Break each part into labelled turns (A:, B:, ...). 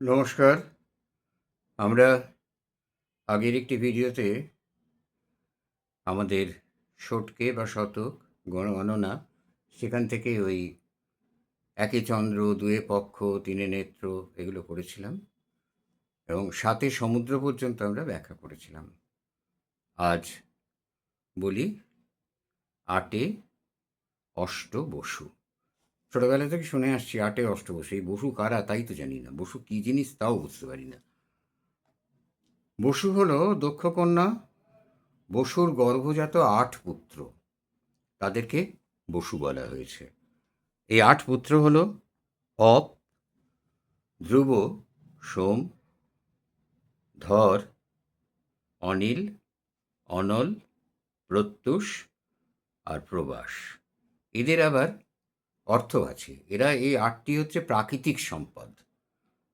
A: নমস্কার। আমরা আগের একটি ভিডিওতে আমাদের শটকে বা শতক গণনা সেখান থেকে ওই একে চন্দ্র, দুয়ে পক্ষ, তিনে নেত্র এগুলো করেছিলাম এবং সাতে সমুদ্র পর্যন্ত আমরা ব্যাখ্যা করেছিলাম। আজ বলি আটে অষ্ট বসু। ছোটবেলা থেকে শুনে আসছি, আটে অষ্ট বসু এই বসু কারা তাই তো জানি না। বসু কি জিনিস তাও বুঝতে পারি না। বসু হলো দক্ষকন্যা, বসুর গর্ভজাত আট পুত্র। তাদেরকে বসু বলা হয়েছে। এই আট পুত্র হল অপ, ধ্রুব, সোম, ধর, অনিল, অনল, প্রত্যুষ আর প্রবাস। এদের আবার অর্থ আছে। এরা এই আটটি হচ্ছে প্রাকৃতিক সম্পদ।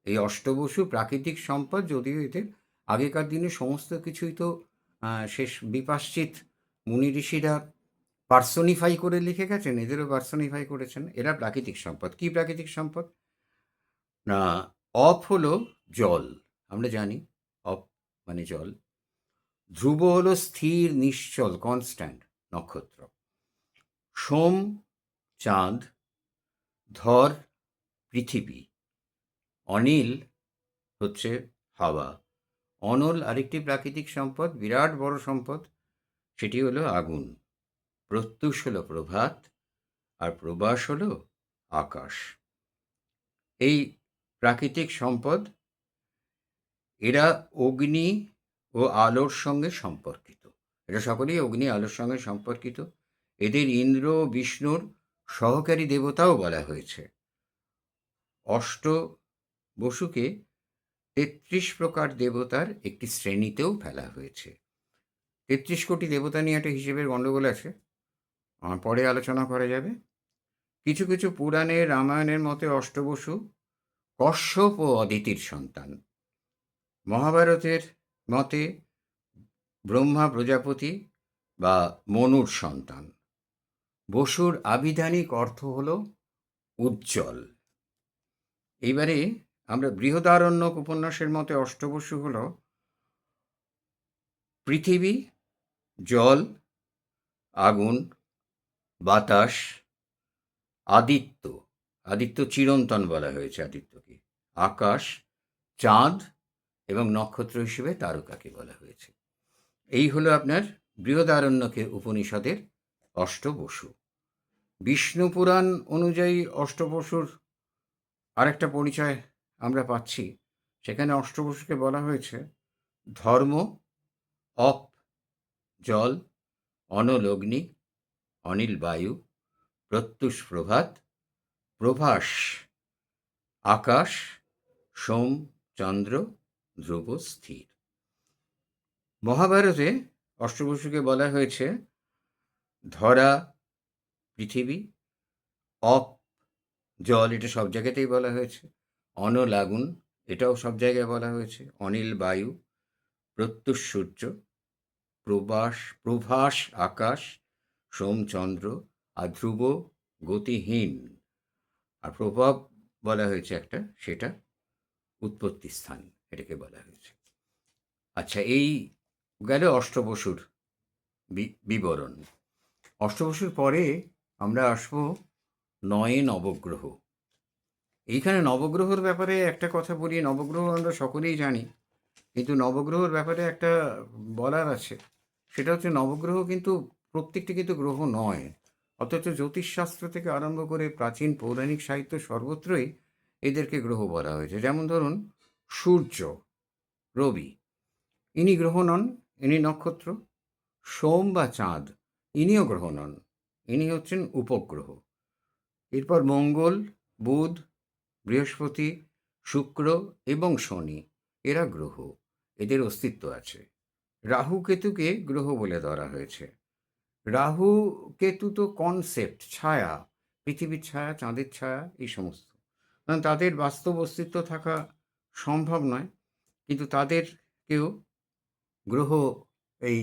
A: এই অষ্টবসু প্রাকৃতিক সম্পদ যদিও এদের আগেকার দিনে সমস্ত কিছুই তো শেষ বিপাশ্চিত মুনি ঋষিরা পার্সোনিফাই করে লিখে গেছেন, এদেরও পার্সোনিফাই করেছেন। এরা প্রাকৃতিক সম্পদ। কি প্রাকৃতিক সম্পদ? না, অফ হলো জল। আমরা জানি অফ মানে জল। ধ্রুব হলো স্থির, নিশ্চল কনস্ট্যান্ট নক্ষত্র। সোম, চাঁদ ধর পৃথিবী। অনিল হচ্ছে হাওয়া। অনল আরেকটি প্রাকৃতিক সম্পদ, বিরাট বড় সম্পদ, সেটি হলো আগুন। প্রত্যুষ হলো প্রভাত আর প্রবাস হলো আকাশ। এই প্রাকৃতিক সম্পদ, এরা অগ্নি ও আলোর সঙ্গে সম্পর্কিত। এরা সকলেই অগ্নি, আলোর সঙ্গে সম্পর্কিত। এদের ইন্দ্র, বিষ্ণুর সহকারী দেবতাও বলা হয়েছে। অষ্ট বসুকে তেত্রিশ প্রকার দেবতার একটি শ্রেণীতেও ফেলা হয়েছে। তেত্রিশ কোটি দেবতা নিয়ে একটা হিসেবের গণ্ডগোল আছে। পরে আলোচনা করা যাবে। কিছু কিছু পুরাণে রামায়ণের মতে অষ্টবসু কশ্যপ ও অদিতির সন্তান। মহাভারতের মতে ব্রহ্মা প্রজাপতি বা মনুর সন্তান। বসুর আবিধানিক অর্থ হল উজ্জ্বল। এইবারে আমরা বৃহদারণ্যক উপন্যাসের মতে অষ্টবসু হল পৃথিবী, জল, আগুন, বাতাস, আদিত্য। আদিত্য চিরন্তন বলা হয়েছে আদিত্যকে। আকাশ, চাঁদ এবং নক্ষত্র হিসেবে তারকাকে বলা হয়েছে। এই হলো আপনার বৃহদারণ্যকের উপনিষদের অষ্টবসু। বিষ্ণু পুরাণ অনুযায়ী অষ্টবসুর আরেকটা পরিচয় আমরা পাচ্ছি। সেখানে অষ্টবসুকে বলা হয়েছে ধর্ম, অপ, জল, অনলগ্নি, অনিল বায়ু প্রত্যুষ প্রভাত প্রভাস, আকাশ, সোম, চন্দ্র, ধ্রুব, স্থির। মহাভারতে অষ্টবসুকে বলা হয়েছে ধরা পৃথিবী, অপ, জল এটা সব জায়গাতেই বলা হয়েছে অনল আগুন এটাও সব জায়গায় বলা হয়েছে, অনিল বায়ু প্রত্যুষ সূর্য প্রবাস, প্রভাস আকাশ সোমচন্দ্র আর ধ্রুব গতিহীন, আর প্রভাব বলা হয়েছে একটা, সেটা উৎপত্তি স্থান এটাকে বলা হয়েছে। আচ্ছা এই গেল অষ্টবসুর বিবরণ। অষ্টবসুর পরে আমরা আসব নয়ে নবগ্রহ। এইখানে নবগ্রহর ব্যাপারে একটা কথা বলি নবগ্রহ আমরা সকলেই জানি, কিন্তু নবগ্রহর ব্যাপারে একটা বলার আছে। সেটা হচ্ছে নবগ্রহ কিন্তু প্রত্যেকটি কিন্তু গ্রহ নয়, অথচ জ্যোতিষশাস্ত্র থেকে আরম্ভ করে প্রাচীন পৌরাণিক সাহিত্য সর্বত্রই এদেরকে গ্রহ বলা হয়েছে। যেমন ধরুন, সূর্য, রবি, ইনি গ্রহ নন, ইনি নক্ষত্র, সোম বা চাঁদ, ইনিও গ্রহ নন। ইনি হচ্ছেন উপগ্রহ। এরপর মঙ্গল, বুধ, বৃহস্পতি, শুক্র এবং শনি, এরা গ্রহ। এদের অস্তিত্ব আছে। রাহু কেতুকে গ্রহ বলে ধরা হয়েছে। রাহু কেতু তো কনসেপ্ট ছায়া, পৃথিবীর ছায়া, চাঁদের ছায়া, এই সমস্ত। তাদের বাস্তব অস্তিত্ব থাকা সম্ভব নয়, কিন্তু তাদেরকেও গ্রহ এই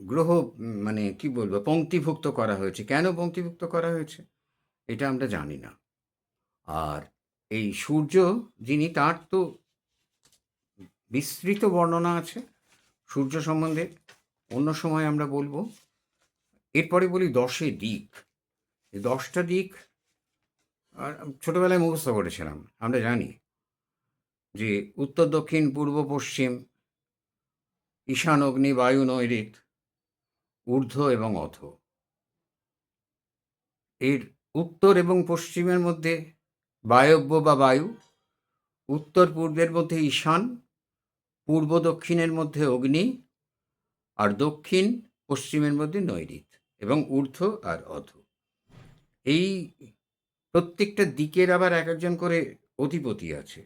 A: গ্রহ মানে কি বলব পঙ্ক্তিভুক্ত করা হয়েছে। কেন পঙ্ক্তিভুক্ত করা হয়েছে? এটা আমরা জানি না। আর এই সূর্য, যিনি তার তো বিস্তৃত বর্ণনা আছে সূর্য সম্বন্ধে। অন্য সময় আমরা বলব, এরপরে বলি দশে দিক। দশটা দিক, আর ছোটোবেলায় মুখস্থ করেছিলাম, আমরা জানি যে উত্তর, দক্ষিণ, পূর্ব, পশ্চিম, ঈশান, অগ্নি, বায়ু নৈরিত ঊর্ধ্ব এবং অথ এর উত্তর এবং পশ্চিমের মধ্যে বায়ব্য বা বায়ু, উত্তর পূর্বের মধ্যে ঈশান, পূর্ব দক্ষিণের মধ্যে অগ্নি আর দক্ষিণ পশ্চিমের মধ্যে নৈরিত এবং ঊর্ধ্ব আর অধ। এই প্রত্যেকটা দিকের আবার এক একজন করে অধিপতি আছে।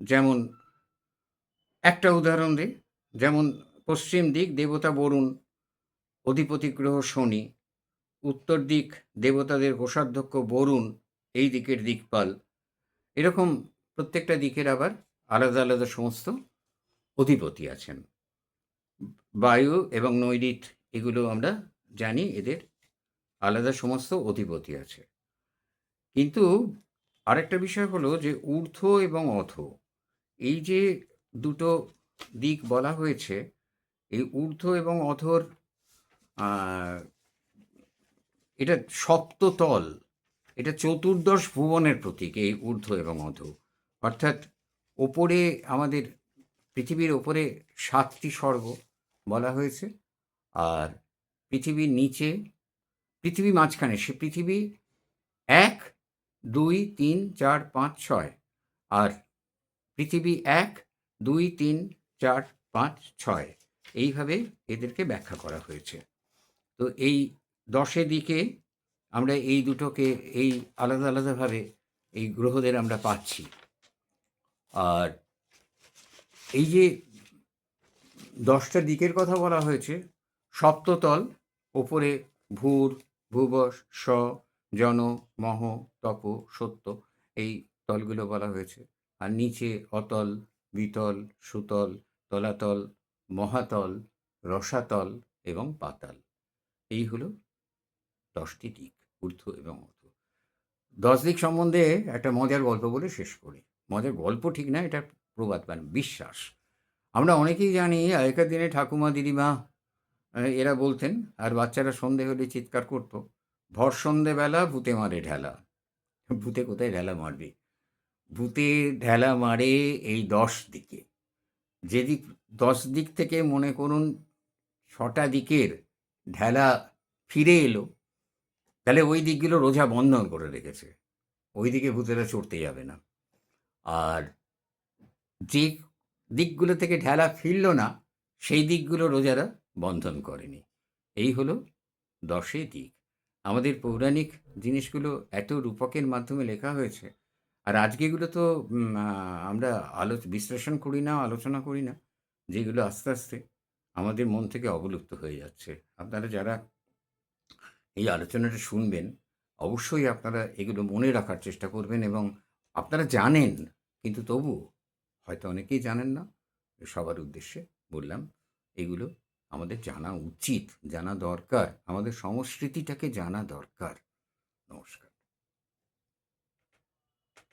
A: যেমন একটা উদাহরণ দিই যেমন পশ্চিম দিক দেবতা বরুণ অধিপতি গ্রহ শনি, উত্তর দিক দেবতাদের কোষাধ্যক্ষ বরুণ, এই দিকের দিকপাল। এরকম প্রত্যেকটা দিকের আবার আলাদা আলাদা সমস্ত অধিপতি আছেন। বায়ু এবং নৈরিত এগুলো আমরা জানি, এদের আলাদা সমস্ত অধিপতি আছে। কিন্তু আরেকটা বিষয় হলো যে ঊর্ধ্ব এবং অথ এই যে দুটো দিক বলা হয়েছে, এই ঊর্ধ্ব এবং অথর এটা সপ্ততল এটা চতুর্দশ ভুবনের প্রতীক, এই ঊর্ধ্ব এবং অধ অর্থাৎ ওপরে আমাদের, পৃথিবীর ওপরে সাতটি স্বর্গ বলা হয়েছে, আর পৃথিবীর নিচে, পৃথিবী মাঝখানে, সে পৃথিবী এক, দুই, তিন, চার, পাঁচ, ছয়, আর পৃথিবী এক, দুই, তিন, চার, পাঁচ, ছয়। এইভাবে এদেরকে ব্যাখ্যা করা হয়েছে। তো এই দশে দিকে আমরা এই দুটোকে, এই আলাদা আলাদাভাবে এই গ্রহদের আমরা পাচ্ছি। আর এই যে দশটা দিকের কথা বলা হয়েছে, সপ্ততল, ওপরে ভূর ভূবস স, জন, মহ, তপ, সত্য এই তলগুলো বলা হয়েছে। আর নিচে অতল বিতল সুতল, তলাতল, মহাতল, রসাতল এবং পাতাল। এই হলো দশটি দিক ঊর্ধ্ব এবং অর্ধ। দশ দিক সম্বন্ধে একটা মজার গল্প বলে শেষ করি। মজার গল্প ঠিক না, এটা প্রবাদ মানে বিশ্বাস। আমরা অনেকেই জানি, আগেকার দিনে ঠাকুমা, দিদিমা এরা বলতেন, আর বাচ্চারা সন্ধে হলে চিৎকার করতো, ভর সন্ধেবেলা ভূতে মারে ঢেলা। ভূতে কোথায় ঢেলা মারবে? ভূতে ঢেলা মারে এই দশ দিকে। যেদিক, দশ দিক থেকে মনে করুন, ছটা দিকের ঢেলা ফিরে এলো। তাহলে ওই দিকগুলো রোজা বন্ধন করে রেখেছে। ওই দিকে ভূতেরা চড়তে যাবে না। আর যে দিকগুলো থেকে ঢেলা ফিরল না, সেই দিকগুলো রোজারা বন্ধন করেনি। এই হলো দশে দিক। আমাদের পৌরাণিক জিনিসগুলো এত রূপকের মাধ্যমে লেখা হয়েছে। আর আজকেগুলো তো আমরা আলো বিশ্লেষণ করি না, আলোচনা করি না, যেগুলো আস্তে আস্তে আমাদের মন থেকে অবলুপ্ত হয়ে যাচ্ছে। আপনারা যারা এই আলোচনাটা শুনবেন, অবশ্যই আপনারা এগুলো মনে রাখার চেষ্টা করবেন এবং আপনারা জানেন, কিন্তু তবু হয়তো অনেকেই জানেন না, সবার উদ্দেশ্যে বললাম, এগুলো আমাদের জানা উচিত, জানা দরকার, আমাদের সংস্কৃতিটাকে জানা দরকার। নমস্কার।